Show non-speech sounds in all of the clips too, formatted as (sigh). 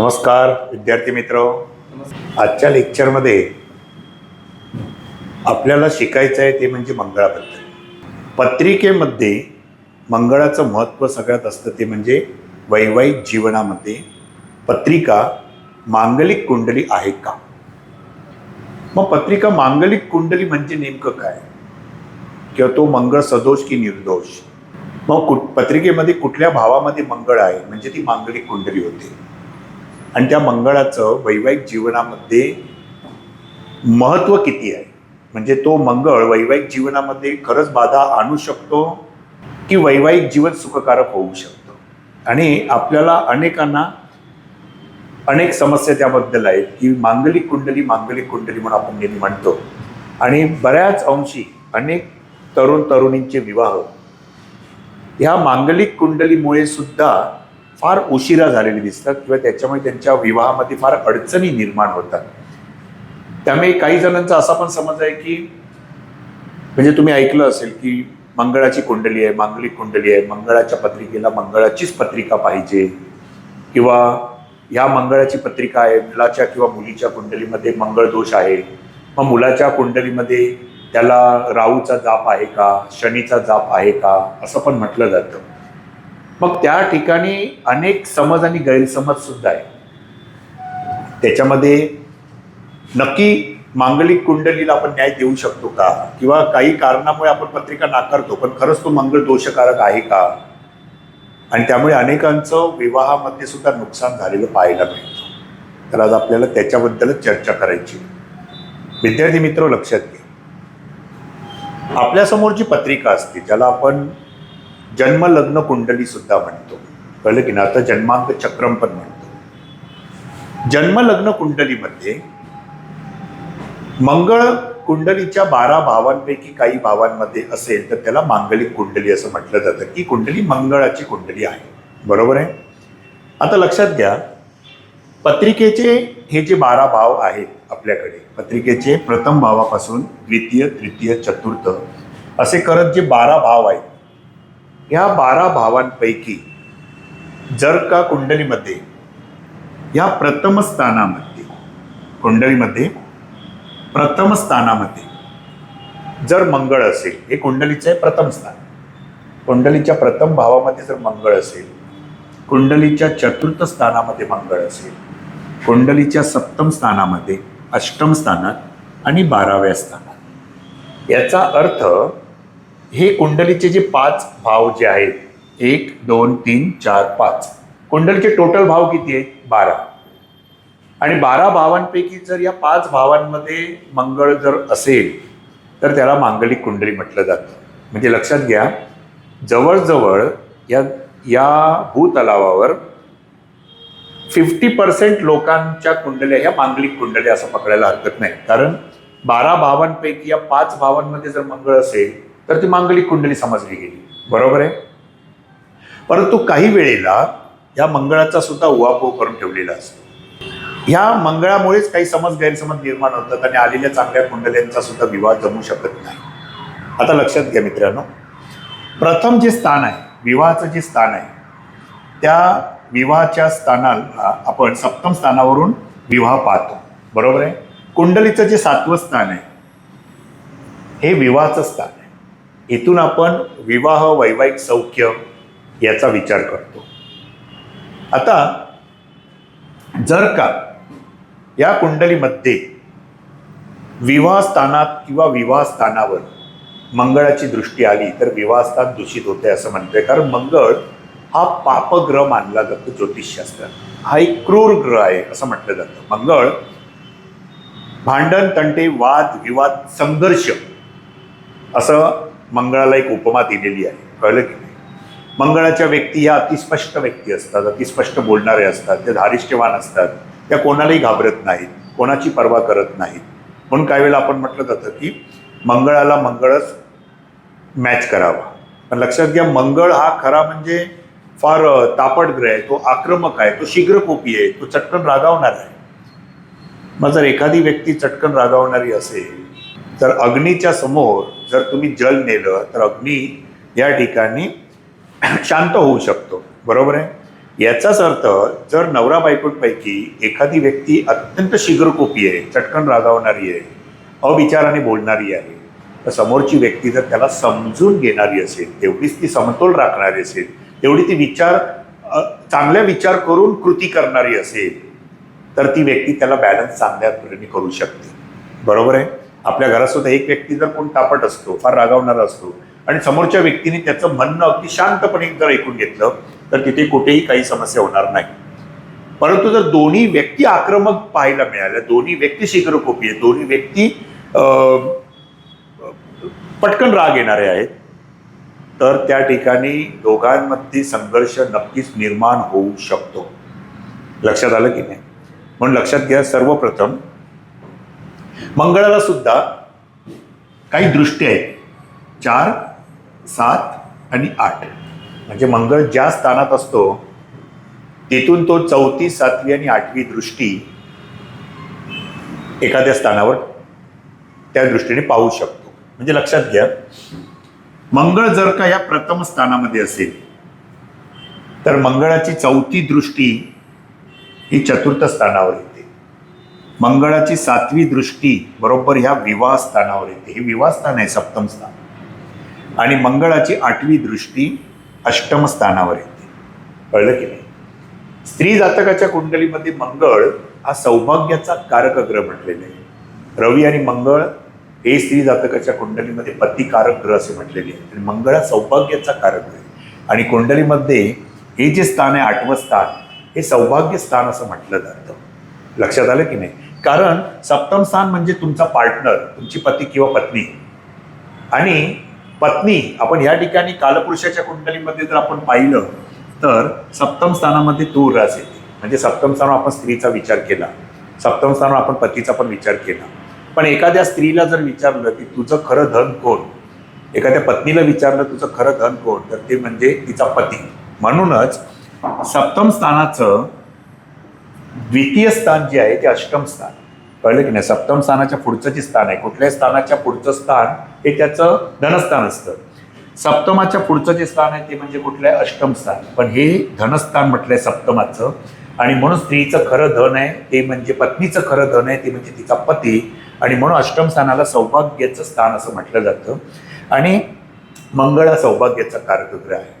नमस्कार विद्यार्थी मित्र. आजच्या लेक्चरमध्ये आपल्याला शिकायचं आहे ते म्हणजे मंगळाबद्दल. पत्रिकेमध्ये मंगळाचं महत्त्व सगळ्यात असतं ते म्हणजे वैवाहिक जीवनामध्ये पत्रिका मांगलिक कुंडली आहे का? मग पत्रिका मांगलिक कुंडली म्हणजे नेमकं काय? किंवा तो मंगळ सदोष की निर्दोष? मग कुठ पत्रिकेमध्ये कुठल्या भावामध्ये मंगळ आहे? म्हणजे ती मांगलिक कुंडली होते. आणि त्या मंगळाचं वैवाहिक जीवनामध्ये महत्त्व किती आहे? म्हणजे तो मंगळ वैवाहिक जीवनामध्ये खरंच बाधा आणू शकतो की वैवाहिक जीवन सुखकारक होऊ शकतं? आणि आपल्याला अनेकांना अनेक समस्या त्याबद्दल आहेत की मांगलिक कुंडली मांगलिक कुंडली म्हणून आपण नेहमी म्हणतो. आणि बऱ्याच अंशी अनेक तरुण तरुणींचे विवाह. ह्या मांगलिक कुंडलीमुळे सुद्धा फार उशिरा झालेली दिसतात किंवा त्याच्यामुळे त्यांच्या विवाहामध्ये फार अडचणी निर्माण होतात. त्यामुळे काही जणांचा असा पण समज आहे की म्हणजे तुम्ही ऐकलं असेल की मंगळाची कुंडली आहे मांगलिक कुंडली आहे मंगळाच्या पत्रिकेला मंगळाचीच पत्रिका पाहिजे किंवा ह्या मंगळाची पत्रिका आहे मुलाच्या किंवा मुलीच्या कुंडलीमध्ये मंगळ दोष आहे. मग मुलाच्या कुंडलीमध्ये त्याला राहूचा जाप आहे का शनीचा जाप आहे का असं पण म्हटलं जातं. मग त्या ठिकाणी अनेक समज आणि गैरसमज सुद्धा आहे त्याच्यामध्ये नक्की मांगलिक कुंडलीला आपण न्याय देऊ शकतो का? किंवा काही कारणामुळे आपण पत्रिका नाकारतो पण खरंच तो मंगल दोषकारक आहे का? आणि त्यामुळे अनेकांचं विवाहामध्ये सुद्धा नुकसान झालेलं पाहायला मिळतं. तर आज आपल्याला त्याच्याबद्दलच चर्चा करायची विद्यार्थी मित्र लक्षात घे आपल्यासमोर जी पत्रिका असते ज्याला आपण जन्म लग्न कुंडली सुद्धा म्हणतो. कळलं की ना आता जन्मांक चक्रम पण म्हणतो. जन्म लग्न कुंडलीमध्ये मंगळ कुंडलीच्या बारा भावांपैकी काही भावांमध्ये असेल तर त्याला मांगलिक कुंडली असं म्हटलं जातं. की कुंडली मंगळाची कुंडली आहे. बरोबर आहे? आता लक्षात घ्या पत्रिकेचे हे जे बारा भाव आहेत आपल्याकडे पत्रिकेचे प्रथम भावापासून द्वितीय तृतीय चतुर्थ असे करत जे बारा भाव आहेत ह्या बारा भावांपैकी जर का कुंडलीमध्ये ह्या प्रथम स्थानामध्ये कुंडलीमध्ये प्रथम स्थानामध्ये जर मंगळ असेल हे कुंडलीचं आहे प्रथम स्थान. कुंडलीच्या प्रथम भावामध्ये जर मंगळ असेल कुंडलीच्या चतुर्थ स्थानामध्ये मंगळ असेल कुंडलीच्या सप्तम स्थानामध्ये अष्टम स्थानात आणि बाराव्या स्थानात. याचा अर्थ हे कुंडलीचे जे पाच भाव जे आहेत एक दोन तीन चार पाच. कुंडलीचे टोटल भाव किती आहेत? बारा. आणि बारा भावांपैकी जर या पाच भावांमध्ये मंगळ जर असेल तर त्याला मांगलिक कुंडली म्हटलं जातं. म्हणजे लक्षात घ्या जवळजवळ या या भूतलावावर फिफ्टी पर्सेंट लोकांच्या कुंडल्या ह्या मांगलिक कुंडल्या असं पकडायला हरकत नाही. कारण बारा भावांपैकी या पाच भावांमध्ये जर मंगळ असेल तर ती मांगलिक कुंडली समजली गेली. बरोबर आहे? परंतु काही वेळेला या मंगळाचा सुद्धा उहापोह करून ठेवलेला असतो. ह्या मंगळामुळेच काही समज गैरसमज निर्माण होतात आणि आलेल्या चांगल्या कुंडल्यांचा सुद्धा विवाह जमू शकत नाही. आता लक्षात घ्या मित्रांनो. प्रथम जे स्थान आहे विवाहाचं जे स्थान आहे त्या विवाहाच्या स्थानाला आपण सप्तम स्थानावरून विवाह पाहतो. बरोबर आहे? कुंडलीचं जे सातवं स्थान आहे हे विवाहाचं स्थान इथून आपण विवाह वैवाहिक सौख्य याचा विचार करतो. आता जर का या कुंडलीमध्ये विवाहस्थानात किंवा विवाहस्थानावर मंगळाची दृष्टी आली तर विवाहस्थान दूषित होते असं म्हणतोय. कारण मंगळ हा पापग्रह मानला जातो ज्योतिषशास्त्रात. हा एक क्रूर ग्रह आहे असं म्हटलं जातं. मंगळ भांडण तंटे वाद विवाद संघर्ष असं मंगळाला एक उपमा दिलेली आहे. कळलं की नाही? मंगळाच्या व्यक्ती ह्या अतिस्पष्ट व्यक्ती असतात अतिस्पष्ट बोलणारे असतात त्या धारिष्ट्यवान असतात. त्या कोणालाही घाबरत नाहीत कोणाची पर्वा करत नाहीत. म्हणून काही वेळेला आपण म्हटलं जातं की मंगळाला मंगळच मॅच करावा. पण लक्षात घ्या मंगळ हा खरा म्हणजे फार तापट ग्रह आहे तो आक्रमक आहे तो शीघ्रकोपी आहे तो चटकन रागावणार आहे. मग जर एखादी व्यक्ती चटकन रागावणारी असेल तर अग्नीच्या समोर जर तुम्ही जल नेलं तर अग्नी या ठिकाणी (clears throat) शांत होऊ शकतो. बरोबर आहे? याचाच अर्थ जर नवरा बायकोंपैकी एखादी व्यक्ती अत्यंत शीघ्रकोपी आहे चटकन रागावणारी आहे अविचाराने बोलणारी आहे तर समोरची व्यक्ती जर त्याला समजून घेणारी असेल तेवढीच ती समतोल राखणारी असेल तेवढी ती विचार चांगल्या विचार करून कृती करणारी असेल तर ती व्यक्ती त्याला बॅलन्स चांगल्या पद्धतीने करू शकते. बरोबर आहे? आपल्या घरात सुद्धा एक व्यक्ती जर कोण तापट असतो फार रागावणारा असतो आणि समोरच्या व्यक्तीने त्याचं म्हणणं अगदी शांतपणे जर ऐकून घेतलं तर तिथे कुठेही काही समस्या होणार नाही. परंतु जर दोन्ही व्यक्ती आक्रमक पाहायला मिळाल्या दोन्ही व्यक्ती शीघ्रकोपी आहेत दोन्ही व्यक्ती पटकन राग येणारे आहेत तर त्या ठिकाणी दोघांमध्ये संघर्ष नक्कीच निर्माण होऊ शकतो. लक्षात आलं की नाही? म्हणून लक्षात घ्या सर्वप्रथम मंगळाला सुद्धा काही दृष्टी आहेत. चार सात आणि आठ. म्हणजे मंगळ ज्या स्थानात असतो तिथून तो चौथी सातवी आणि आठवी दृष्टी एखाद्या स्थानावर त्या दृष्टीने पाहू शकतो. म्हणजे लक्षात घ्या मंगळ जर का या प्रथम स्थानामध्ये असेल तर मंगळाची चौथी दृष्टी ही चतुर्थ स्थानावर येते मंगळाची सातवी दृष्टी बरोबर ह्या विवाह स्थानावर येते. हे विवाह स्थान आहे सप्तम स्थान. आणि मंगळाची आठवी दृष्टी अष्टम स्थानावर येते. कळलं की नाही? स्त्री जातकाच्या कुंडलीमध्ये मंगळ हा सौभाग्याचा कारक ग्रह म्हटलेला आहे. रवी आणि मंगळ हे स्त्री जातकाच्या कुंडलीमध्ये पतिकारक ग्रह असे म्हटलेले आहे आणि मंगळ हा सौभाग्याचा कारक ग्रह आहे. आणि कुंडलीमध्ये हे जे स्थान आहे आठवं स्थान हे सौभाग्य स्थान असं म्हटलं जातं. लक्षात आलं की नाही? कारण सप्तम स्थान म्हणजे तुमचा पार्टनर तुमची पती किंवा पत्नी. आणि पत्नी आपण या ठिकाणी कालपुरुषाच्या कुंडलीमध्ये जर आपण पाहिलं तर सप्तम स्थानामध्ये तूर रास येते म्हणजे सप्तम स्थानावर आपण स्त्रीचा विचार केला. सप्तम स्थानावर आपण पतीचा पण विचार केला. पण एखाद्या स्त्रीला जर विचारलं की तुझं खरं धन कोण? एखाद्या पत्नीला विचारलं तुझं खरं धन कोण? तर ते म्हणजे तिचा पती. म्हणूनच सप्तम स्थानाचं द्वितीय स्थान जे आहे ते अष्टम स्थान. कळलं की नाही? सप्तम स्थानाच्या पुढचं जे स्थान आहे कुठल्याही स्थानाच्या पुढचं स्थान हे त्याचं धनस्थान असतं. सप्तमाच्या पुढचं जे स्थान आहे ते म्हणजे कुठलं आहे अष्टम स्थान. पण हे धनस्थान म्हटलंय सप्तमाचं. आणि म्हणून स्त्रीचं खरं धन आहे ते म्हणजे पत्नीचं खरं धन आहे ते म्हणजे तिचा पती. आणि म्हणून अष्टम स्थानाला सौभाग्याचं स्थान असं म्हटलं जातं. आणि मंगळ हा सौभाग्याचा कारकग्रह आहे.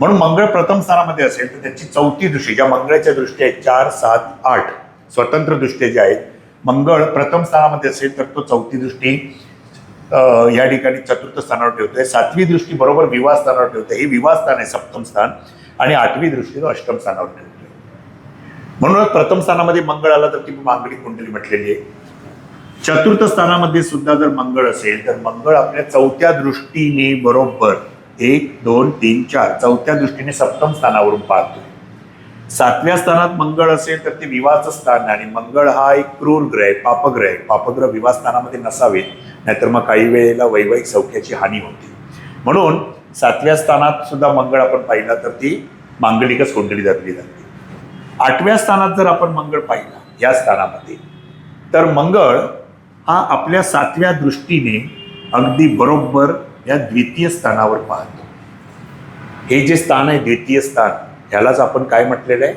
म्हणून मंगळ प्रथम स्थानामध्ये असेल तर त्याची चौथी दृष्टी ज्या मंगळाच्या दृष्टी आहेत चार सात आठ स्वतंत्र दृष्टी ज्या आहेत मंगळ प्रथम स्थानामध्ये असेल तर तो चौथी दृष्टी या ठिकाणी चतुर्थ स्थानावर ठेवतोय. सातवी दृष्टी बरोबर विवाह स्थानावर ठेवतोय. हे विवाह स्थान आहे सप्तम स्थान. आणि आठवी दृष्टी तो अष्टम स्थानावर ठेवतोय. म्हणूनच प्रथम स्थानामध्ये मंगळ आला तर ती मांगडी कुंडली म्हटलेली आहे? चतुर्थ स्थानामध्ये सुद्धा जर मंगळ असेल तर मंगळ आपल्या चौथ्या दृष्टीने बरोबर एक दोन तीन चार. चौथ्या दृष्टीने सप्तम स्थानावरून पाहतोय सातव्या स्थानात मंगळ असेल तर ते विवाहाचं स्थान आहे आणि मंगळ हा एक क्रूर ग्रह पापग्रह आहे. पापग्रह विवाह स्थानामध्ये नसावेत नाहीतर मग काही वेळेला वैवाहिक सौख्याची हानी होते. म्हणून सातव्या स्थानात सुद्धा मंगळ आपण पाहिला तर ती मांगलिकच कोंडली धरली जाते. आठव्या स्थानात जर आपण मंगळ पाहिला या स्थानामध्ये तर मंगळ हा आपल्या सातव्या दृष्टीने अगदी बरोबर या द्वितीय स्थानावर पाहतो. हे जे स्थान आहे द्वितीय स्थान ह्यालाच आपण काय म्हटलेलं आहे?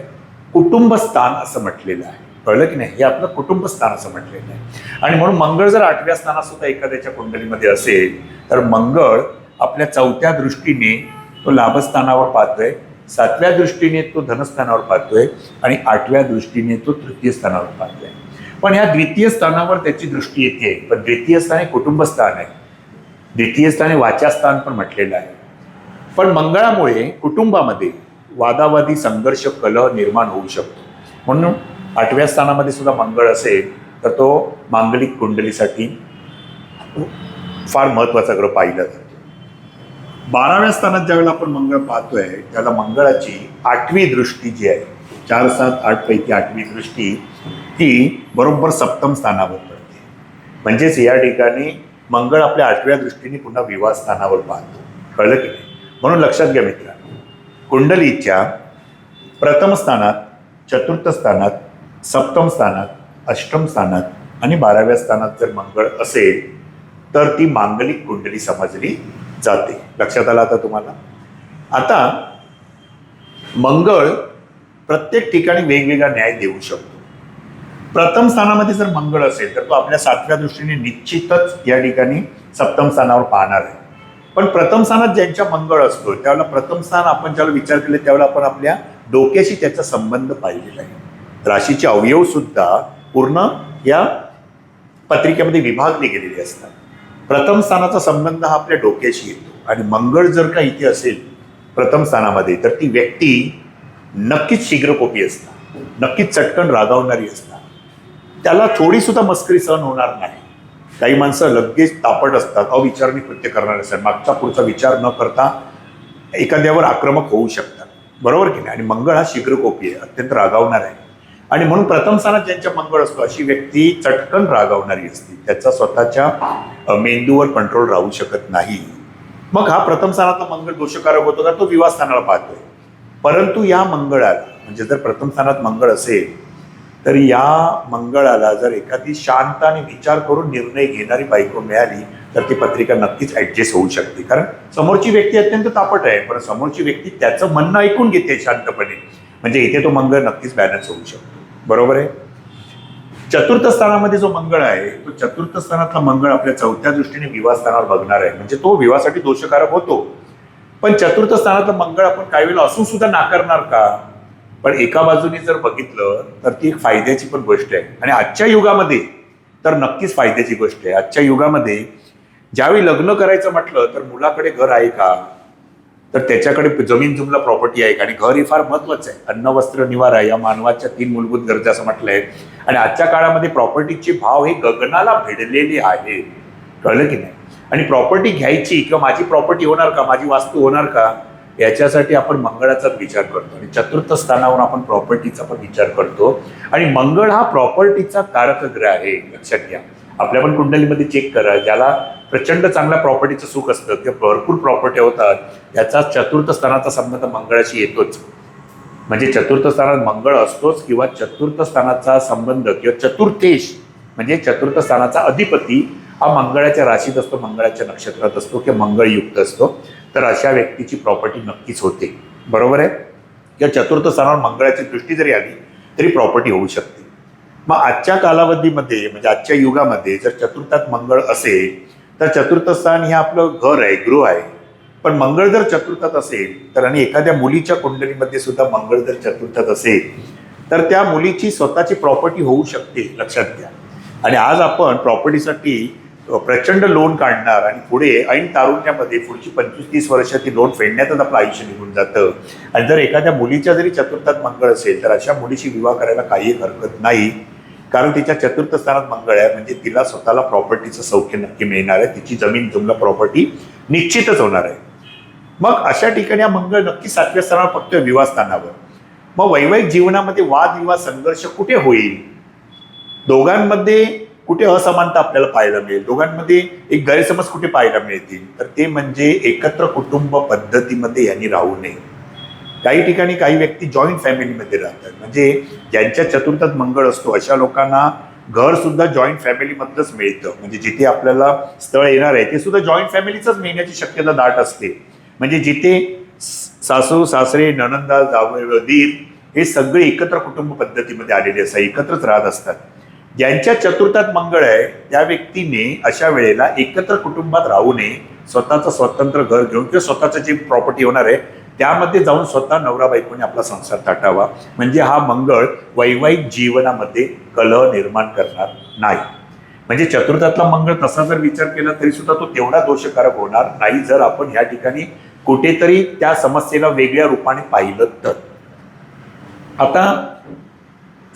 कुटुंब स्थान असं म्हटलेलं आहे. कळलं की नाही? हे आपलं कुटुंब स्थान असं म्हटलेलं आहे. आणि म्हणून मंगळ जर आठव्या स्थानात सुद्धा एखाद्याच्या कुंडलीमध्ये असेल तर मंगळ आपल्या चौथ्या दृष्टीने तो लाभस्थानावर पाहतोय सातव्या दृष्टीने तो धनस्थानावर पाहतोय आणि आठव्या दृष्टीने तो तृतीय स्थानावर पाहतोय. पण ह्या द्वितीय स्थानावर त्याची दृष्टी येते. पण द्वितीय स्थान हे कुटुंब स्थान आहे. द्वितीय स्थान हे वाचास्थान पण म्हटलेलं आहे. पण मंगळामुळे कुटुंबामध्ये वादावादी संघर्ष कलह निर्माण होऊ शकतो. म्हणून आठव्या स्थानामध्ये सुद्धा मंगळ असेल तर तो मांगलिक कुंडलीसाठी फार महत्त्वाचा ग्रह पाहिला जातो. बाराव्या स्थानात ज्यावेळेला आपण मंगळ पाहतोय त्याला मंगळाची आठवी दृष्टी जी आहे चार सात आठ पैकी आठवी दृष्टी ती बरोबर सप्तम स्थानावर पडते. म्हणजेच या ठिकाणी मंगळ आपल्या आठव्या दृष्टीने पुन्हा विवाह स्थानावर पाहतो. कळलं की नाही? म्हणून लक्षात घ्या मित्रांनो कुंडलीच्या प्रथम स्थानात चतुर्थ स्थानात सप्तम स्थानात अष्टम स्थानात आणि बाराव्या स्थानात जर मंगळ असेल तर ती मांगलिक कुंडली समजली जाते. लक्षात आलं आता तुम्हाला? आता मंगळ प्रत्येक ठिकाणी वेगवेगळा न्याय देऊ शकतो. प्रथम स्थानामध्ये जर मंगळ असेल तर तो आपल्या सातव्या दृष्टीने निश्चितच या ठिकाणी सप्तम स्थानावर पाहणार आहे. पण प्रथम स्थानात ज्यांच्या मंगळ असतो त्यावेळेला प्रथम स्थान आपण ज्यावेळेला विचार केले त्यावेळेला आपण आपल्या डोक्याशी त्याचा संबंध पाहिलेला आहे. राशीचे अवयव सुद्धा पूर्ण या पत्रिकेमध्ये विभागले गेलेले असतात. प्रथम स्थानाचा संबंध हा आपल्या डोक्याशी येतो. आणि मंगळ जर का इथे असेल प्रथम स्थानामध्ये तर ती व्यक्ती नक्कीच शीघ्रकोपी असतात नक्कीच चटकन रागावणारी असतात त्याला थोडी सुद्धा मस्करी सहन होणार नाही. काही माणसं लगेच तापट असतात अविचारणी कृत्य करणार असतात. मागचा पुढचा विचार न करता एखाद्यावर आक्रमक होऊ शकतात. बरोबर की नाही? आणि मंगळ हा शीघ्रकोपी आहे अत्यंत रागावणार आहे. आणि म्हणून प्रथम स्थानात ज्यांच्या मंगळ असतो अशी व्यक्ती चटकन रागावणारी असते. त्याचा स्वतःच्या मेंदूवर कंट्रोल राहू शकत नाही. मग हा प्रथम स्थानातला मंगळ दोषकारक होतो का तो विवाह स्थानाला पाहतोय. परंतु या मंगळाला म्हणजे जर प्रथम स्थानात मंगळ असेल तर या मंगळाला जर एखादी शांत आणि विचार करून निर्णय घेणारी बायको मिळाली तर ती पत्रिका नक्कीच ऍडजस्ट होऊ शकते. कारण समोरची व्यक्ती अत्यंत तापट आहे पण समोरची व्यक्ती त्याचं म्हणणं ऐकून घेते शांतपणे. म्हणजे इथे तो मंगळ नक्कीच बॅलन्स होऊ शकतो. बरोबर आहे? चतुर्थ स्थानामध्ये जो मंगळ आहे तो चतुर्थ स्थानातला मंगळ आपल्या चौथ्या दृष्टीने विवाह स्थानावर बघणार आहे. म्हणजे तो विवाहासाठी दोषकारक होतो. पण चतुर्थ स्थानातला मंगळ आपण काही वेळेला असून सुद्धा नाकारणार का? पण एका बाजूने जर बघितलं तर ती एक फायद्याची पण गोष्ट आहे. आणि आजच्या युगामध्ये तर नक्कीच फायद्याची गोष्ट आहे. आजच्या युगामध्ये ज्यावेळी लग्न करायचं म्हटलं तर मुलाकडे घर आहे का? तर त्याच्याकडे जमीन जुमला प्रॉपर्टी आहे का? आणि घर हे फार महत्वाचं आहे. अन्न वस्त्र निवारा या मानवाच्या तीन मूलभूत गरजा असं म्हटलंय आणि आजच्या काळामध्ये प्रॉपर्टीचे भाव हे गगनाला भिडलेले आहे. कळलं की नाही? आणि प्रॉपर्टी घ्यायची किंवा माझी प्रॉपर्टी होणार का? माझी वास्तू होणार का? याच्यासाठी आपण मंगळाचा विचार करतो आणि चतुर्थ स्थानावर आपण प्रॉपर्टीचा पण विचार करतो. आणि मंगळ हा प्रॉपर्टीचा कारक ग्रह आहे लक्षात घ्या. आपल्या पण कुंडलीमध्ये चेक करा ज्याला प्रचंड चांगल्या प्रॉपर्टीचं सुख असतं किंवा भरपूर प्रॉपर्टी होतात याचा चतुर्थ स्थानाचा संबंध मंगळाशी येतोच. म्हणजे चतुर्थ स्थानात मंगळ असतोच किंवा चतुर्थ स्थानाचा संबंध किंवा चतुर्थेश म्हणजे चतुर्थ स्थानाचा अधिपती हा मंगळाच्या राशीत असतो मंगळाच्या नक्षत्रात असतो किंवा मंगळयुक्त असतो. तर अशा व्यक्तीची प्रॉपर्टी नक्कीच होते. बरोबर आहे? किंवा चतुर्थ स्थानावर मंगळाची दृष्टी जरी आली तरी प्रॉपर्टी होऊ शकते. मग आजच्या कालावधीमध्ये म्हणजे आजच्या युगामध्ये जर चतुर्थात मंगळ असेल तर चतुर्थ स्थान हे आपलं घर आहे गृह आहे. पण मंगळ जर चतुर्थात असेल तर आणि एखाद्या मुलीच्या कुंडलीमध्ये सुद्धा मंगळ जर चतुर्थात असेल तर त्या मुलीची स्वतःची प्रॉपर्टी होऊ शकते लक्षात घ्या. आणि आज आपण प्रॉपर्टीसाठी प्रचंड लोन काढणार आणि पुढे ऐन तारुण्यामध्ये पुढची पंचवीस तीस वर्षाची लोन फेडण्यातच आपलं आयुष्य निघून जातं. आणि जर एखाद्या मुलीच्या जरी चतुर्थात मंगळ असेल तर अशा मुलीशी विवाह करायला काही हरकत नाही. कारण तिच्या चतुर्थ स्थानात मंगळ आहे म्हणजे तिला स्वतःला प्रॉपर्टीचं सौख्य नक्की मिळणार आहे. तिची जमीन जुमला प्रॉपर्टी निश्चितच होणार आहे. मग अशा ठिकाणी हा मंगळ नक्की सातव्या स्थानावर फक्त विवाह स्थानावर. मग वैवाहिक जीवनामध्ये वादविवाद संघर्ष कुठे होईल? दोघांमध्ये कुठे असमानता आपल्याला पाहायला मिळेल? दोघांमध्ये एक गैरसमज कुठे पाहायला मिळतील? तर ते म्हणजे एकत्र कुटुंब पद्धतीमध्ये यांनी राहू नये. काही ठिकाणी काही व्यक्ती जॉईंट फॅमिलीमध्ये राहतात. म्हणजे ज्यांच्या चतुर्थात मंगळ असतो अशा लोकांना घर सुद्धा जॉईंट फॅमिलीमधलंच मिळतं. म्हणजे जिथे आपल्याला स्थळ येणार आहे ते सुद्धा जॉईंट फॅमिलीचंच मिळण्याची शक्यता दाट असते. म्हणजे जिथे सासू सासरे ननंदा जावळ दीर हे सगळे एकत्र कुटुंब पद्धतीमध्ये आलेले असतात एकत्रच राहत असतात. ज्यांच्या चतुर्थात मंगळ आहे त्या व्यक्तीने अशा वेळेला एकत्र कुटुंबात राहू नये स्वतःचं स्वतंत्र घर घेऊन किंवा स्वतःचं जी प्रॉपर्टी होणार आहे त्यामध्ये जाऊन स्वतः नवरा बायकोने आपला संसार थाटावा. म्हणजे हा मंगळ वैवाहिक जीवनामध्ये कलह निर्माण करणार नाही. म्हणजे चतुर्थातला मंगळ तसा जर विचार केला तरी सुद्धा तो तेवढा दोषकारक होणार नाही जर आपण ह्या ठिकाणी कुठेतरी त्या समस्येला वेगळ्या रूपाने पाहिलं तर. आता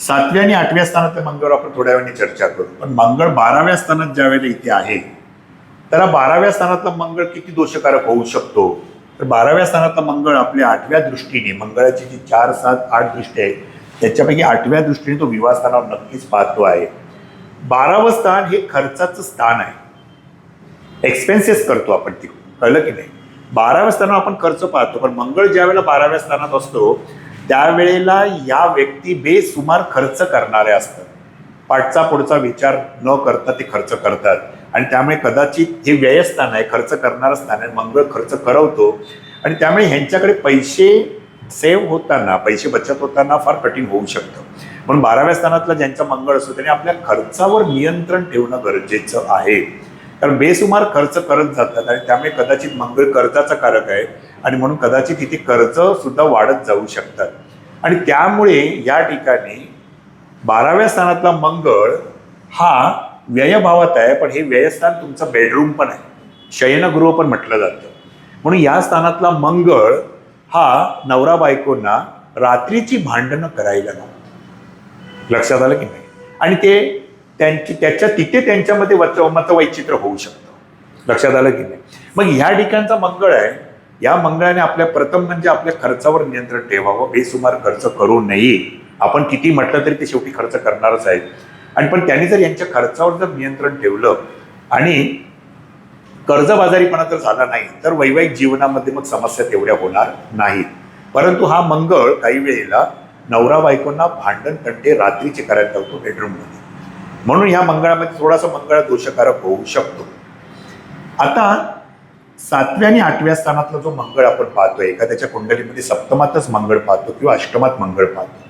सातव्या आणि आठव्या स्थानातल्या मंगळावर आपण थोड्या वेळाने चर्चा करू. पण मंगळ बाराव्या स्थानात ज्या वेळेला इथे आहे तर बाराव्या स्थानातला मंगळ किती दोषकारक होऊ शकतो? तर बाराव्या स्थानातला मंगळ आपल्या आठव्या दृष्टीने मंगळाची जी चार सात आठ दृष्टी आहे त्याच्यापैकी आठव्या दृष्टीने तो विवाह स्थानावर नक्कीच पाहतो आहे. बारावं स्थान हे खर्चाचं स्थान आहे. एक्सपेन्सेस करतो आपण तिकडून. कळलं की नाही? बाराव्या स्थानावर आपण खर्च पाहतो पण मंगळ ज्या वेळेला बाराव्या स्थानात असतो त्यावेळेला या व्यक्ती बेसुमार खर्च करणाऱ्या असतात. पाठचा पुढचा विचार न करता ते खर्च करतात. आणि त्यामुळे कदाचित हे व्ययस्थान आहे खर्च करणारं स्थान आहे मंगळ खर्च करवतो. आणि त्यामुळे ह्यांच्याकडे पैसे सेव्ह होताना पैसे बचत होताना फार कठीण होऊ शकतं. म्हणून बाराव्या स्थानातला ज्यांचा मंगळ असतो त्यांनी आपल्या खर्चावर नियंत्रण ठेवणं गरजेचं आहे. कारण बेसुमार खर्च करत जातात आणि त्यामुळे कदाचित मंगळ कर्जाचा कारक आहे. आणि म्हणून कदाचित इथे कर्ज सुद्धा वाढत जाऊ शकतात. आणि त्यामुळे या ठिकाणी बाराव्या स्थानातला मंगळ हा व्ययभावात आहे पण हे व्ययस्थान तुमचं बेडरूम पण आहे. शयनगृह पण म्हटलं जातं. म्हणून या स्थानातला मंगळ हा नवरा बायकोंना रात्रीची भांडणं करायला नको लक्षात आलं की नाही? आणि ते त्यांची त्याच्या तिथे त्यांच्यामध्ये वच मतवैचित्र होऊ शकतं. लक्षात आलं की नाही? मग ह्या ठिकाणचा मंगळ आहे या मंगळाने आपल्या प्रथम म्हणजे आपल्या खर्चावर नियंत्रण ठेवावं बेसुमार खर्च करू नये. आपण किती म्हटलं तरी ते शेवटी खर्च करणारच आहेत. आणि पण त्यांनी जर यांच्या खर्चावर जर नियंत्रण ठेवलं आणि कर्जबाजारीपणा जर झाला नाही तर वैवाहिक जीवनामध्ये मग समस्या तेवढ्या होणार नाहीत. परंतु हा मंगळ काही वेळेला नवरा बायकोंना भांडण तंटे रात्रीचे करायला लावतो बेडरूममध्ये म्हणून ह्या मंगळामध्ये थोडासा मंगळ दोषकारक होऊ शकतो. आता सातव्या आणि आठव्या स्थानातला जो मंगळ आपण पाहतोय एखाद्याच्या कुंडलीमध्ये सप्तमातच मंगळ पाहतो किंवा अष्टमात मंगळ पाहतो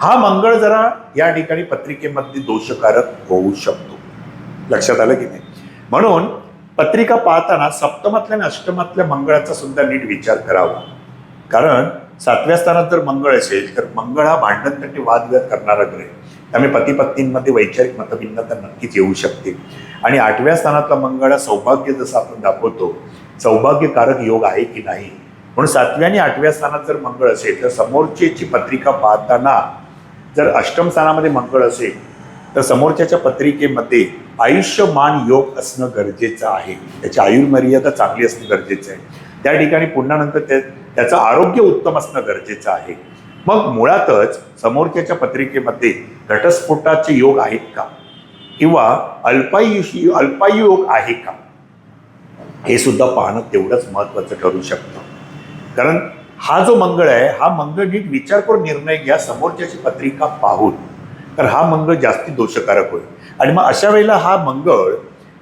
हा मंगळ जरा या ठिकाणी पत्रिकेमध्ये दोषकारक होऊ शकतो. लक्षात आलं की नाही? म्हणून पत्रिका पाहताना सप्तमातल्या आणि अष्टमातल्या मंगळाचा सुद्धा नीट विचार करावा. कारण सातव्या स्थानात जर मंगळ असेल तर मंगळ हा भांडणतंटी वादविवाद करणारा ग्रह त्यामुळे पती पत्नींमध्ये वैचारिक मतभिन्नता नक्कीच येऊ शकते. आणि आठव्या स्थानातला मंगळ हा सौभाग्य जसं आपण दाखवतो सौभाग्यकारक योग आहे की नाही? म्हणून सातव्या आणि आठव्या स्थानात जर मंगळ असेल तर समोरच्याची पत्रिका पाहताना जर अष्टम स्थानामध्ये मंगळ असेल तर समोरच्याच्या पत्रिकेमध्ये आयुष्यमान योग असणं गरजेचं आहे. त्याची आयुर्मर्यादा चांगली असणं गरजेचं आहे. त्या ठिकाणी पुन्हा नंतर त्या त्याचं आरोग्य उत्तम असणं गरजेचं आहे. मग मुळातच समोरच्याच्या पत्रिकेमध्ये घटस्फोटाचे योग आहेत का? किंवा अल्पायुषी अल्पायु योग आहे का? हे सुद्धा पाहणं तेवढंच महत्त्वाचं ठरू शकतं. कारण हा जो मंगळ आहे हा मंगळ नीट विचार करून निर्णय घ्या समोरच्याची पत्रिका पाहून. तर हा मंगळ जास्ती दोषकारक होईल. आणि मग अशा वेळेला हा मंगळ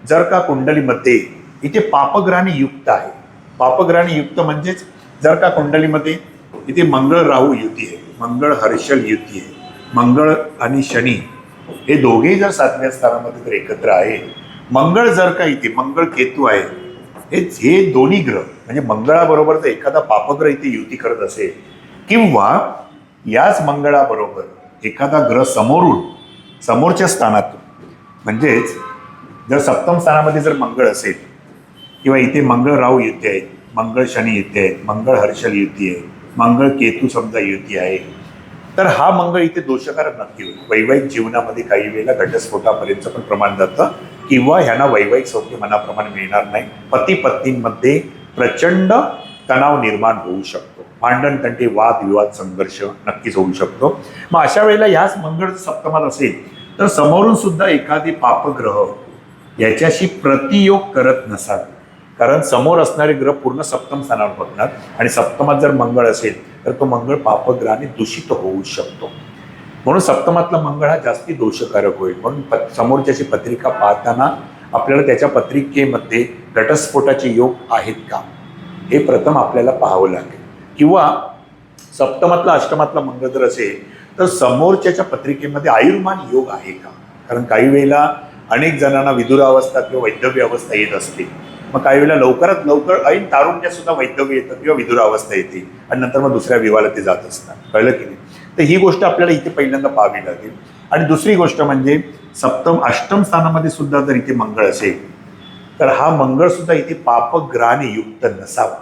जर का कुंडलीमध्ये इथे पापग्रहाने युक्त आहे. पापग्रहाने युक्त म्हणजेच जर का कुंडलीमध्ये इथे मंगळ राहू युती आहे मंगळ हर्षल युती आहे मंगळ आणि शनी हे दोघेही जर सातव्या स्थानामध्ये जर एकत्र आहे मंगळ जर का इथे मंगळ केतू आहे हे हे दोन्ही ग्रह म्हणजे मंगळाबरोबर जर एखादा पापग्रह इथे युती करत असेल किंवा याच मंगळाबरोबर एखादा ग्रह समोरून समोरच्या स्थानातून म्हणजेच जर सप्तम स्थानामध्ये जर मंगळ असेल किंवा इथे मंगळ राहू युती आहे मंगळ शनी युती आहे मंगळ हर्षल युती आहे मंगळ केतू समजा युती आहे तर हा मंगळ इथे दोषकारक नक्की होईल. वैवाहिक जीवनामध्ये काही वेळेला घटस्फोटापर्यंत पण प्रमाण जातं. किंवा ह्यांना वैवाहिक सौख्य मनाप्रमाणे मिळणार नाही. पती पत्नींमध्ये प्रचंड तणाव निर्माण होऊ शकतो. भांडण तंटे वाद विवाद संघर्ष नक्कीच होऊ शकतो. मग अशा वेळेला ह्याच मंगळ सप्तमात असेल तर समोरून सुद्धा एखादी पापग्रह याच्याशी प्रतियोग करत नसावे. कारण समोर असणारे ग्रह पूर्ण सप्तम स्थानावर बघणार आणि सप्तमात जर मंगळ असेल तर तो मंगळ पापग्रहाने दूषित होऊ शकतो. म्हणून सप्तमातला मंगळ हा जास्ती दोषकारक होईल. म्हणून प- समोरच्याची पत्रिका पाहताना आपल्याला त्याच्या पत्रिकेमध्ये घटस्फोटाचे योग आहेत का? हे प्रथम आपल्याला पाहावं लागेल. किंवा सप्तमातला अष्टमातला मंगळ जर असेल तर समोरच्याच्या पत्रिकेमध्ये आयुर्मान योग आहे का? कारण काही वेळेला अनेक जणांना विदुरावस्था किंवा वैधव्य अवस्था येत असते. मग काही वेळेला लवकरात लवकर ऐन तारुण्यात सुद्धा वैधव्य येतं किंवा विदुरावस्था येते आणि नंतर मग दुसऱ्या विवाहाला ते जात असतात. कळलं की नाही? तर ही गोष्ट आपल्याला इथे पहिल्यांदा पाहावी लागेल. आणि दुसरी गोष्ट म्हणजे सप्तम अष्टम स्थानामध्ये सुद्धा जर इथे मंगळ असेल तर हा मंगळ सुद्धा इथे पापग्रहाने युक्त नसावा.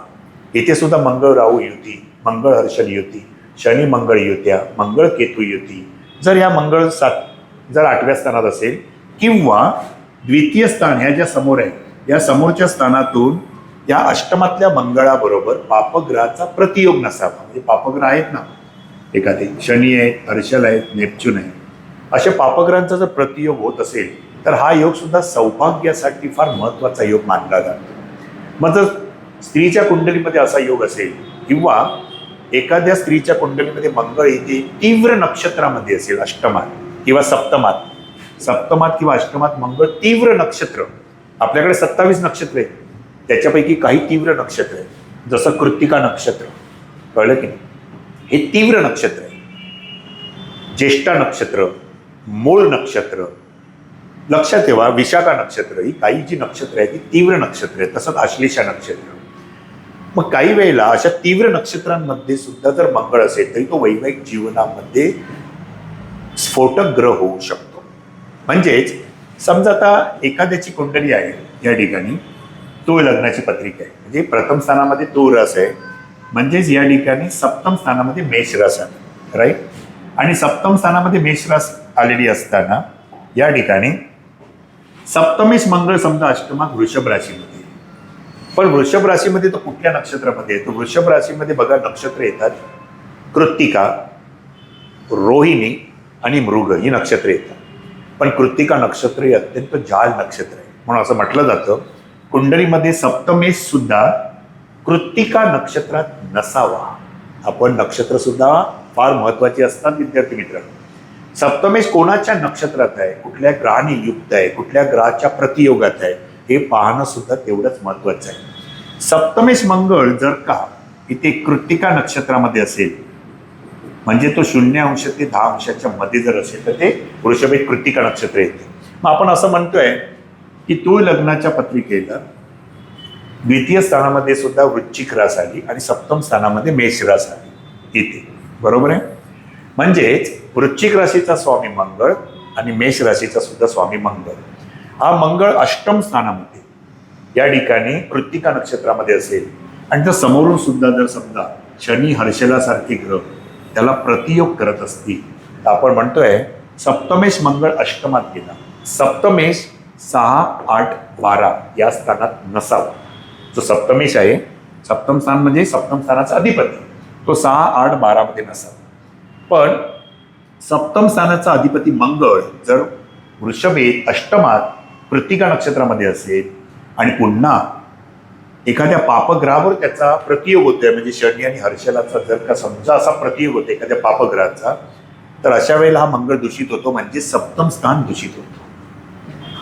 इथे सुद्धा मंगळ राहू युती मंगळ हर्षण युती शनी मंगळ युत्या मंगळ केतू युती. जर या मंगळ सात जर आठव्या स्थानात असेल किंवा द्वितीय स्थान ह्या ज्या समोर आहे या समोरच्या स्थानातून या अष्टमातल्या मंगळाबरोबर पापग्रहाचा प्रतियोग नसावा. म्हणजे पापग्रह आहेत ना एखादे शनी आहेत हर्षल आहेत नेपच्यून आहे. अशा पापग्रहांचा जर प्रतियोग होत असेल तर हा योग सुद्धा सौभाग्यासाठी फार महत्त्वाचा योग मानला जातो. मग जर स्त्रीच्या कुंडलीमध्ये असा योग असेल किंवा एखाद्या स्त्रीच्या कुंडलीमध्ये मंगळ येथे तीव्र नक्षत्रामध्ये असेल अष्टमात किंवा सप्तमात सप्तमात किंवा अष्टमात मंगळ तीव्र नक्षत्र आपल्याकडे सत्तावीस नक्षत्र आहेत त्याच्यापैकी काही तीव्र नक्षत्र आहेत जसं कृत्तिका नक्षत्र कळलं की नाही? हे तीव्र नक्षत्र आहे. ज्येष्ठा नक्षत्र मूळ नक्षत्र लक्षात ठेवा विशाखा नक्षत्र ही काही जी नक्षत्र आहे ती तीव्र नक्षत्र आहे तसंच आश्लेषा नक्षत्र. मग काही वेळेला अशा तीव्र नक्षत्रांमध्ये सुद्धा जर मंगळ असेल तरी तो वैवाहिक जीवनामध्ये स्फोटक ग्रह होऊ शकतो. म्हणजेच समजा आता एखाद्याची कुंडली आहे या ठिकाणी तो लग्नाची पत्रिका आहे. म्हणजे प्रथम स्थानामध्ये तो रस आहे म्हणजेच या ठिकाणी सप्तम स्थानामध्ये मेष रस राईट आणि सप्तम स्थानामध्ये मेष रस आलेली असताना या ठिकाणी सप्तमेश मंगळ समजा अष्टमात वृषभ राशीमध्ये पण वृषभ राशीमध्ये तो कुठल्या नक्षत्रामध्ये येतो? वृषभ राशीमध्ये बघा नक्षत्र येतात. कृत्तिका रोहिणी आणि मृग ही नक्षत्र येतात. पण कृत्तिका नक्षत्र हे अत्यंत जाल नक्षत्र आहे. म्हणून असं म्हटलं जातं कुंडलीमध्ये सप्तमेश सुद्धा कृत्तिका नक्षत्रात नसावा. आपण नक्षत्र सुद्धा फार महत्वाची असतात विद्यार्थी मित्रांनो सप्तमेश कोणाच्या नक्षत्रात आहे? कुठल्या ग्रहाने युक्त आहे? कुठल्या ग्रहाच्या प्रतियोगात आहे? हे पाहणं सुद्धा तेवढंच महत्वाचं आहे. सप्तमेश मंगळ जर का इथे कृत्तिका नक्षत्रामध्ये असेल म्हणजे तो शून्य अंश ते दहा अंशाच्या मध्ये जर असेल तर ते वृषभेत कृत्तिका नक्षत्र येते. मग आपण असं म्हणतोय की तू लग्नाच्या पत्रिकेला द्वितीय स्थानामध्ये सुद्धा वृश्चिक रास आली आणि सप्तम स्थानामध्ये मेष रास आली. इथे. बरोबर आहे? म्हणजेच वृश्चिक राशीचा स्वामी मंगळ आणि मेष राशीचा सुद्धा स्वामी मंगळ. हा मंगळ अष्टम स्थानामध्ये या ठिकाणी कृत्तिका नक्षत्रामध्ये असेल. आणि त्या समोरून सुद्धा जर समजा शनी हर्षलासारखे ग्रह त्याला प्रतियोग करत असतील तर आपण म्हणतोय सप्तमेश मंगळ अष्टमात गेला. सप्तमेश सहा आठ बारा या स्थानात नसावा. जो सप्तमेश आहे सप्तम स्थान म्हणजे सप्तम स्थानाचा अधिपती. तो सहा आठ बारामध्ये नसावा. पण सप्तम स्थानाचा अधिपती मंगळ जर वृषभेत अष्टमात प्रतिका नक्षत्रामध्ये असेल आणि पुन्हा एखाद्या पापग्रहावर त्याचा प्रतियोग होतोय म्हणजे शनी आणि हर्षलाचा जर का समजा असा प्रतियोग होतो एखाद्या पापग्रहाचा तर अशा वेळेला हा मंगळ दूषित होतो म्हणजे सप्तम स्थान दूषित होतो.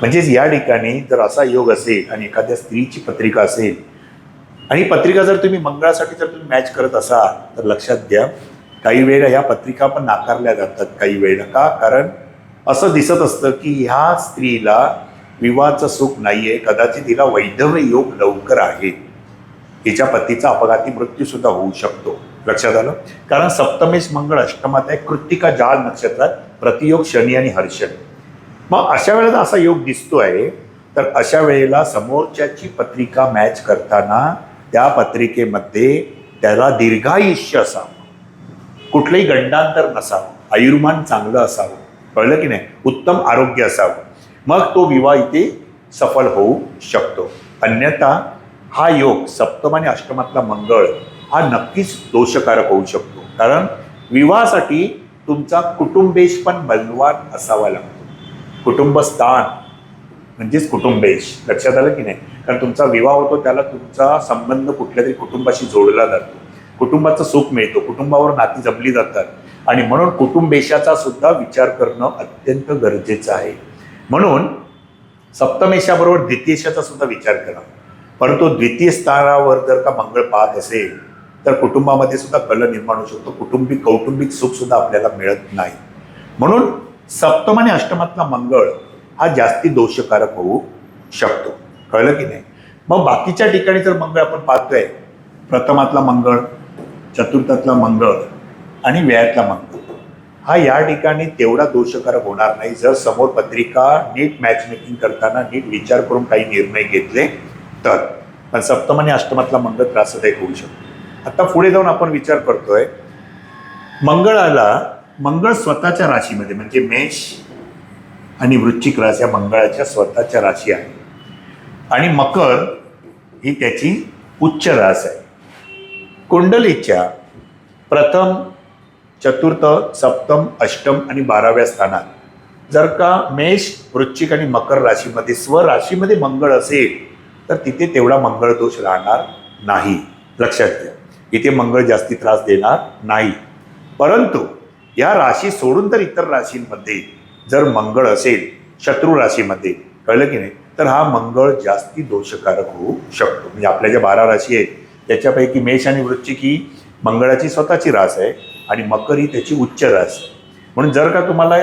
म्हणजेच या ठिकाणी जर असा योग असेल आणि एखाद्या स्त्रीची पत्रिका असेल आणि पत्रिका जर तुम्ही मंगळासाठी जर तुम्ही मॅच करत असाल तर लक्षात घ्या काही वेळेला ह्या पत्रिका पण नाकारल्या जातात काही वेळेला. का? कारण असं दिसत असतं की ह्या स्त्रीला विवाहाचं सुख नाही आहे कदाचित तिला वैधव्य योग लवकर आहे. हिच्या पतीचा अपघाती मृत्यूसुद्धा होऊ शकतो. लक्षात आलं? कारण सप्तमेश मंगळ अष्टमात आहे कृत्तिका जाल नक्षत्रात प्रतियोग शनी आणि हर्षण मग अशा वेळेला असा योग दिसतोय. तर अशा वेळेला समोरच्याची पत्रिका मॅच करताना त्या पत्रिकेमध्ये त्याला दीर्घायुष्य असावं. कुठलंही गंडांतर नसावं. आयुर्मान चांगलं असावं. कळलं की नाही? उत्तम आरोग्य असावं. मग तो विवाह इथे सफल होऊ शकतो. अन्यथा हा योग सप्तम आणि अष्टमातला मंगळ हा नक्कीच दोषकारक होऊ शकतो. कारण विवाहासाठी तुमचा कुटुंबेश पण बलवान असावा लागतो. कुटुंब स्थान म्हणजेच कुटुंबेश. लक्षात आलं की नाही? कारण तुमचा विवाह होतो त्याला तुमचा संबंध कुठल्या तरी कुटुंबाशी जोडला जातो. कुटुंबाचं सुख मिळतो कुटुंबावर नाती जपली जातात. आणि म्हणून कुटुंबेशाचा सुद्धा विचार करणं अत्यंत गरजेचं आहे. म्हणून सप्तमेशाबरोबर द्वितीयशाचा सुद्धा विचार करा. परंतु द्वितीय स्थानावर जर का मंगळ पाहत असेल तर कुटुंबामध्ये सुद्धा कल निर्माण होऊ शकतो. कुटुंबिक कौटुंबिक सुख सुद्धा आपल्याला मिळत नाही. म्हणून सप्तम आणि अष्टमातला मंगळ हा जास्ती दोषकारक होऊ शकतो. कळलं की नाही? मग बाकीच्या ठिकाणी जर मंगळ आपण पाहतोय प्रथमातला मंगळ चतुर्थातला मंगळ आणि व्ययातला मंगळ हा या ठिकाणी तेवढा दोषकारक होणार नाही. जर समोर पत्रिका नीट मॅचमेकिंग करताना नीट विचार करून काही निर्णय घेतले तर. पण सप्तम आणि अष्टमातला मंगळ त्रासदायक होऊ शकतो. आता पुढे जाऊन आपण विचार करतोय मंगळाला मंगळ स्वतःच्या राशीमध्ये म्हणजे मेष आणि वृश्चिक राशी या मंगळाच्या स्वतःच्या राशी आहे. आणि मकर ही त्याची उच्च रास आहे. कुंडलीच्या प्रथम चतुर्थ सप्तम अष्टम आणि बाराव्या स्थानात जर का मेष वृश्चिक आणि मकर राशीमध्ये स्वराशीमध्ये मंगळ असेल तर तिथे तेवढा मंगळ दोष राहणार नाही. लक्षात घ्या. इथे मंगळ जास्ती त्रास देणार नाही. परंतु या राशी सोडून तर इतर राशींमध्ये जर मंगळ असेल शत्रू राशीमध्ये कळलं की नाही? तर हा मंगळ जास्ती दोषकारक होऊ शकतो. म्हणजे आपल्या ज्या बारा राशी आहेत त्याच्यापैकी मेष आणि वृश्चिक ही मंगळाची स्वतःची रास आहे आणि मकर ही त्याची उच्च रास म्हणून जर का तुम्हाला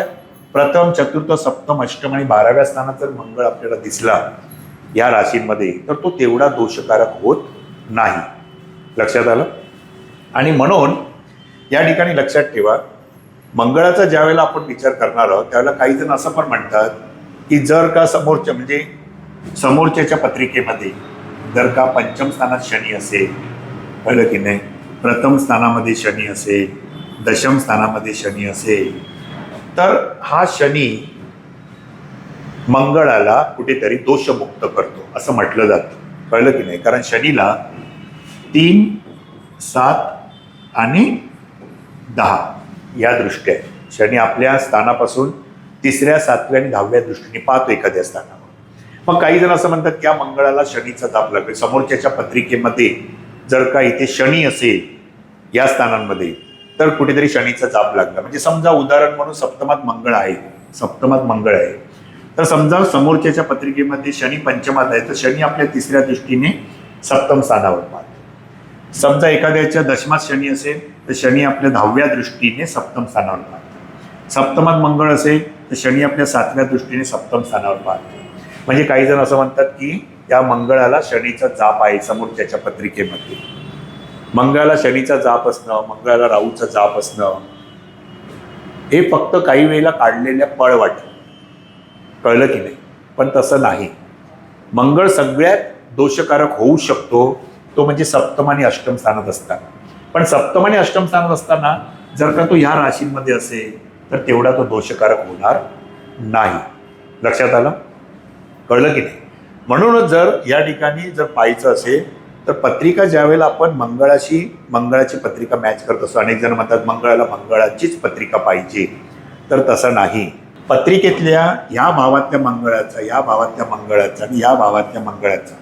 प्रथम चतुर्थ सप्तम अष्टम आणि बाराव्या स्थानात जर मंगळ आपल्याला दिसला या राशींमध्ये तर तो तेवढा दोषकारक होत नाही. लक्षात आलं? आणि म्हणून या ठिकाणी लक्षात ठेवा मंगळाचा ज्या वेळेला आपण विचार करणार आहोत त्यावेळेला काही जण असं पण म्हणतात की जर का समोरच्या म्हणजे समोरच्याच्या पत्रिकेमध्ये जर का पंचम स्थानात शनी असेल कळलं की नाही प्रथम स्थानामध्ये शनी असेल दशम स्थानामध्ये शनी असेल तर हा शनी मंगळाला कुठेतरी दोषमुक्त करतो असं म्हटलं जातं. कळलं की नाही? कारण शनीला तीन सात आणि दहा. या दृष्ट्या आहे. शनी आपल्या स्थानापासून तिसऱ्या सातव्या आणि दहाव्या दृष्टीने पाहतो एखाद्या स्थानावर. मग काही जण असं म्हणतात की या मंगळाला शनीचा दाब लागतो समोरच्याच्या पत्रिकेमध्ये जर का इथे शनी असेल या स्थानांमध्ये तर कुठेतरी शनीचा जाप लागला. म्हणजे समजा उदाहरण म्हणून सप्तमात मंगळ आहे. सप्तमात मंगळ आहे. तर समजा समोरच्याच्या पत्रिकेमध्ये शनी पंचमात आहे तर शनी आपल्या तिसऱ्या दृष्टीने सप्तम स्थानावर पाहतो. समजा एखाद्याच्या दशमात शनी असेल तर शनी आपल्या दहाव्या दृष्टीने सप्तम स्थानावर पाहतो. सप्तमात मंगळ असेल तर शनी आपल्या सातव्या दृष्टीने सप्तम स्थानावर पाहतो. म्हणजे काही जण असं म्हणतात की त्या मंगळाला शनीचा जाप आहे समोरच्याच्या पत्रिकेमध्ये. मंगळाला शनीचा जाप असणं मंगळाला राहूचा जाप असणं हे फक्त काही वेळेला काढलेल्या पळ वाटत. कळलं की नाही? पण तसं नाही. मंगळ सगळ्यात दोषकारक होऊ शकतो तो म्हणजे सप्तम आणि अष्टम स्थानात असताना. पण सप्तम आणि अष्टम स्थानात असताना जर का तो ह्या राशींमध्ये असेल तर तेवढा तो दोषकारक होणार नाही. लक्षात आलं? कळलं की नाही? म्हणूनच जर या ठिकाणी जर पाहायचं असेल तर पत्रिका ज्यावेळेला आपण मंगळाशी मंगळाची पत्रिका मॅच करत असतो अनेक जण म्हणतात मंगळाला मंगळाचीच पत्रिका पाहिजे. तर तसं नाही. पत्रिकेतल्या ह्या भावातल्या मंगळाचा या भावातल्या मंगळाचा आणि या भावातल्या मंगळाचा.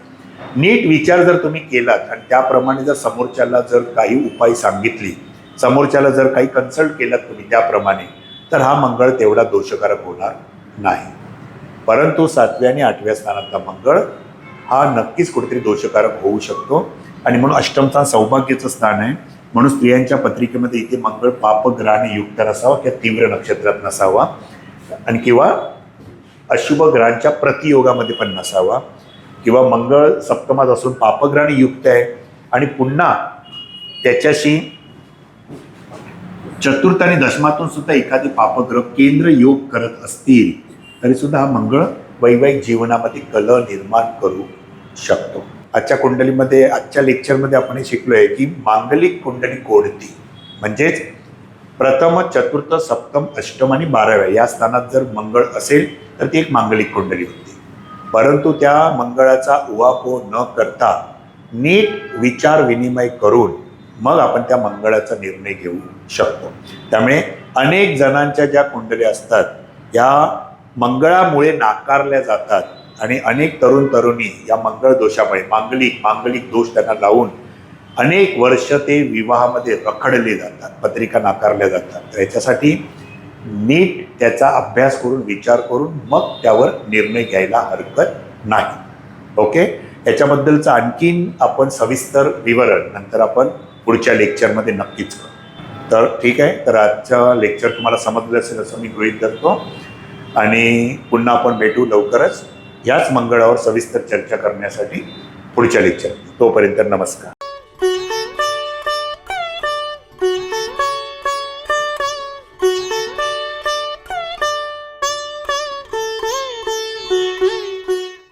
नीट विचार जर तुम्ही केलात आणि त्याप्रमाणे जर समोरच्याला जर काही उपाय सांगितली समोरच्याला जर काही कन्सल्ट केलात तुम्ही त्याप्रमाणे तर हा मंगळ तेवढा दोषकारक होणार नाही. परंतु सातव्या आणि आठव्या स्थानातला मंगळ हा नक्कीच कुठेतरी दोषकारक होऊ शकतो. आणि म्हणून अष्टमचा सौभाग्याचं स्थान आहे. म्हणून स्त्रियांच्या पत्रिकेमध्ये इथे मंगळ पापग्रहाने युक्त नसावा किंवा तीव्र नक्षत्रात नसावा आणि किंवा अशुभ ग्रहांच्या प्रतियोगामध्ये पण नसावा. किंवा मंगळ सप्तमात असून पापग्रहाने युक्त आहे. आणि पुन्हा त्याच्याशी चतुर्थ आणि दशमातून सुद्धा एखादे पापग्रह केंद्र योग करत असतील तरी सुद्धा हा मंगळ वैवाहिक जीवनामध्ये कल निर्माण करू शकतो. आजच्या कुंडलीमध्ये आजच्या लेक्चरमध्ये आपण हे शिकलो आहे की मांगलिक कुंडली कोणती? म्हणजेच प्रथम चतुर्थ सप्तम अष्टम आणि बाराव्या या स्थानात जर मंगळ असेल तर ती एक मांगलिक कुंडली होती. परंतु त्या मंगळाचा उहापोह न करता नीट विचार विनिमय करून मग आपण त्या मंगळाचा निर्णय घेऊ शकतो. त्यामुळे अनेक जणांच्या ज्या कुंडल्या असतात या मंगळामुळे नाकारल्या जातात आणि अनेक तरुण तरुणी या मंगळ दोषामुळे मांगलिक मांगलिक दोष त्यांना लावून अनेक वर्ष ते विवाहामध्ये रखडले जातात पत्रिका नाकारल्या जातात. तर याच्यासाठी नीट त्याचा अभ्यास करून विचार करून मग त्यावर निर्णय घ्यायला हरकत नाही. ओके? याच्याबद्दलचं आणखीन आपण सविस्तर विवरण नंतर आपण पुढच्या लेक्चरमध्ये नक्कीच करू. तर ठीक आहे? तर आजचं लेक्चर तुम्हाला समजलं असेल असं मी गृहीत धरतो. आणि पुन्हा आपण भेटू लवकरच. याच मंगळावर सविस्तर चर्चा करण्यासाठी पुढच्या लेक्चर तोपर्यंत नमस्कार.